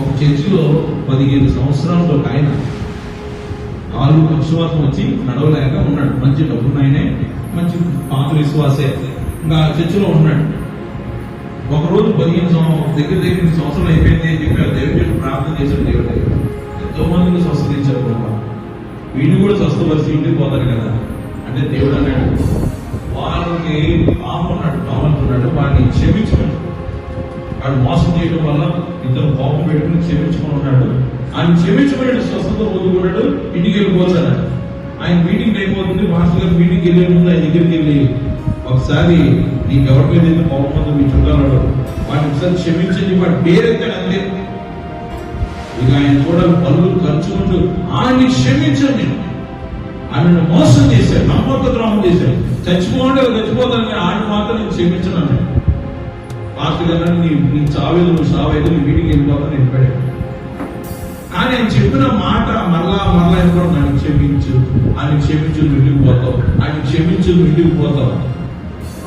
ఒక చర్చిలో పదిహేను సంవత్సరాలు ఒక ఆయన నాలుగు విశ్వాసం వచ్చి నడవలేక ఉన్నాడు. మంచి డబ్బున్న ఆయనే మంచి పాత విశ్వాసే. ఇంకా ఆ చర్చిలో ఉన్నాడు. ఒకరోజు పదిహేను సంవత్సరం దగ్గర దగ్గర సంవత్సరాలు అయిపోయింది అని చెప్పి దేవుడు ప్రార్థన చేశాడు దేవుడు. ఎంతో మందిని స్వస్థించారు ప్రభా. వీడిని కూడా స్వస్థపరిచి ఇంటికి పోతారు కదా. అంటే దేవుడు అన్నాడు వాళ్ళకి పాపం ఉన్నాడు కావాలనుకున్నాడు వాడిని క్షమించమని వాడు మోసం చేయడం వల్ల ఇద్దరు కోపం పెట్టుకుని క్షమించుకుని ఉన్నాడు ఆయన క్షమించబడి స్వస్థత పొందుకున్నాడు ఇంటికి వెళ్ళిపోతాడు. ఆయన మీటింగ్ అయిపోతుంది మాస్టర్ గారు మీటింగ్ వెళ్ళే ముందు ఆయన దగ్గరికి వెళ్ళి ఒకసారి నీకు ఎవరి మీద ఎంత కోపం ఉందో మీ చుట్టాలు వాడిని ఒకసారి క్షమించండి వాడు పేరెత్తాడు అంతే. ఇక ఆయన కూడా పనులు ఖర్చుకుంటూ ఆయన్ని క్షమించండి. ఆయనను మోసం చేశాడు నమ్మక ద్రోహం చేశాడు. చచ్చిపోండి చచ్చిపోతాను కానీ ఆయన మాత్రం నేను క్షమించను అన్నాడు. పాస్టర్ నీ నీ చావేది నువ్వు చావేది నీ మీటింగ్ వెళ్ళిపోతా నేను కానీ ఆయన చెప్పిన మాట మరలా మరలా ఎప్పుడు ఆయన క్షమించు. ఆయన క్షమించు నువ్వు పోతావు. ఆయన క్షమించు నువ్వు పోతావు.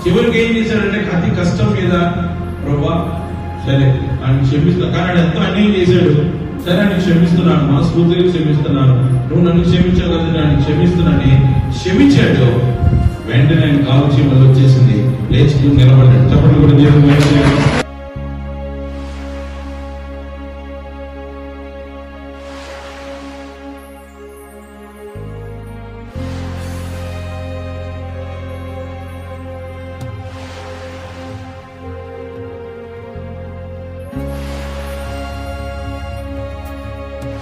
చివరికి ఏం చేశాడంటే అతి కష్టం మీద ప్రభా సరే ఆయన క్షమిస్తా. కానీ ఆయన ఎంతో అన్యాయం చేశాడు. సరే ఆయన క్షమిస్తున్నాను. మనస్ఫూర్తిగా క్షమిస్తున్నాను. నువ్వు నన్ను క్షమించావు కదా నేను క్షమిస్తున్నానని క్షమించాడు. వెంటనే కాల్చి మళ్ళీ వచ్చేసింది. లేచి నిలబడ్డాడు. చెప్పండి కూడా దేవుడు